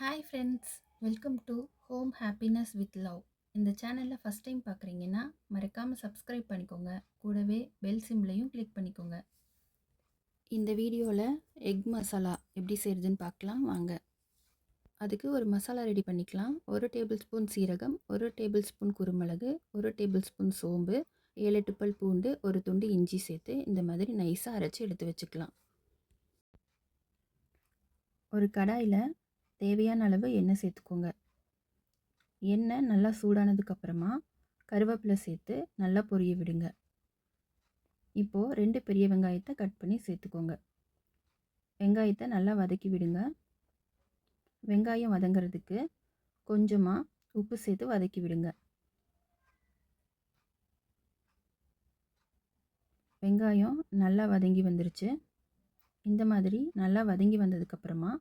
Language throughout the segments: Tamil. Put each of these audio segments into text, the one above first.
Hi friends welcome to home happiness with love இந்த சேனலில் ஃபஸ்ட் டைம் பார்க்குறீங்கன்னா மறக்காமல் சப்ஸ்கிரைப் பண்ணிக்கோங்க. கூடவே பெல் சிம்லையும் கிளிக் பண்ணிக்கோங்க. இந்த வீடியோவில் எக் மசாலா எப்படி செய்கிறதுன்னு பார்க்கலாம். வாங்க. அதுக்கு ஒரு மசாலா ரெடி பண்ணிக்கலாம். ஒரு டேபிள் ஸ்பூன் சீரகம் ஒரு டேபிள் ஸ்பூன் குருமிளகு ஒரு டேபிள் ஸ்பூன் சோம்பு ஏழு எட்டு பல் பூண்டு ஒரு துண்டு இஞ்சி சேர்த்து இந்த மாதிரி நைஸாக அரைச்சி எடுத்து வச்சுக்கலாம். ஒரு கடாயில் தேவையான அளவு எண்ணெய் சேர்த்துக்கோங்க. எண்ணெய் நல்லா சூடானதுக்கப்புறமா கருவேப்பிலை சேர்த்து நல்லா பொரிய விடுங்க. இப்போது ரெண்டு பெரிய வெங்காயத்தை கட் பண்ணி சேர்த்துக்கோங்க. வெங்காயத்தை நல்லா வதக்கி விடுங்க. வெங்காயம் வதங்கிறதுக்கு கொஞ்சமாக உப்பு சேர்த்து வதக்கி விடுங்க. வெங்காயம் நல்லா வதங்கி வந்துருச்சு. இந்த மாதிரி நல்லா வதங்கி வந்ததுக்கப்புறமா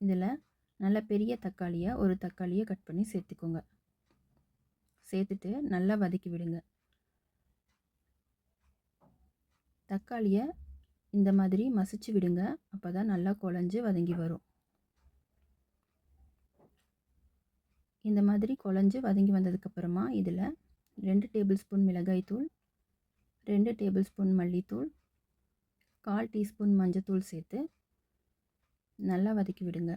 இதில் நல்ல பெரிய தக்காளியை ஒரு தக்காளியை கட் பண்ணி சேர்த்துக்கோங்க. சேர்த்துட்டு நல்லா வதக்கி விடுங்க. தக்காளியை இந்த மாதிரி மசிச்சு விடுங்க. அப்போ தான் நல்லா குழஞ்சி வதங்கி வரும். இந்த மாதிரி குழஞ்சி வதங்கி வந்ததுக்கப்புறமா இதில் ரெண்டு டேபிள் ஸ்பூன் மிளகாய்த்தூள் ரெண்டு டேபிள் ஸ்பூன் மல்லித்தூள் கால் டீஸ்பூன் மஞ்சத்தூள் சேர்த்து நல்லா வதக்கி விடுங்க.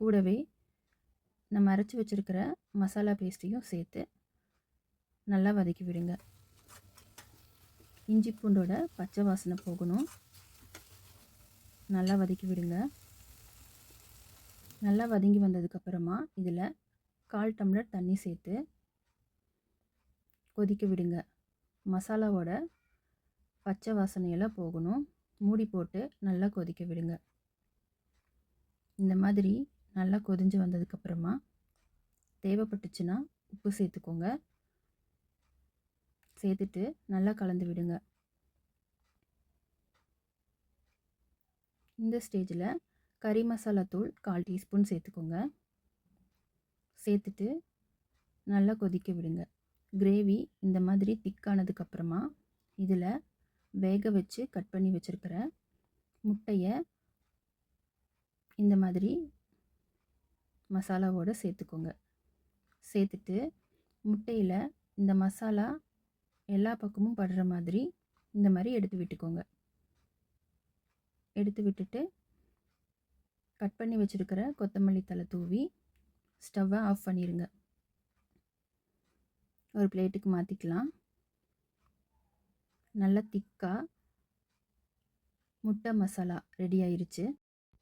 கூடவே நம்ம அரைச்சி வச்சுருக்கிற மசாலா பேஸ்ட்டையும் சேர்த்து நல்லா வதக்கி விடுங்க. இஞ்சி பூண்டோட பச்சை வாசனை போகணும். நல்லா வதக்கி விடுங்க. நல்லா வதங்கி வந்ததுக்கப்புறமா இதில் கால் டம்ளர் தண்ணி சேர்த்து கொதிக்க விடுங்க. மசாலாவோட பச்சை வாசனையெல்லாம் போகணும். மூடி போட்டு நல்லா கொதிக்க விடுங்க. இந்த மாதிரி நல்லா கொதிஞ்சு வந்ததுக்கப்புறமா தேவைப்பட்டுச்சுன்னா உப்பு சேர்த்துக்கோங்க. சேர்த்துட்டு நல்லா கலந்து விடுங்க. இந்த ஸ்டேஜில் கறி மசாலா தூள் கால் டீஸ்பூன் சேர்த்துக்கோங்க. சேர்த்துட்டு நல்லா கொதிக்க விடுங்க. கிரேவி இந்த மாதிரி திக்கானதுக்கப்புறமா இதில் வேக வச்சு கட் பண்ணி வச்சுருக்கிற முட்டையை இந்த மாதிரி மசாலாவோடு சேர்த்துக்கோங்க. சேர்த்துட்டு முட்டையில் இந்த மசாலா எல்லா பக்கமும் படுற மாதிரி இந்த மாதிரி எடுத்து விட்டுக்கோங்க. எடுத்து விட்டுட்டு கட் பண்ணி வச்சுருக்கிற கொத்தமல்லி தலை தூவி ஸ்டவ்வை ஆஃப் பண்ணிடுங்க ஒரு பிளேட்டுக்கு மாற்றிக்கலாம் நல்லா திக்காக முட்டை மசாலா ரெடி ஆயிடுச்சு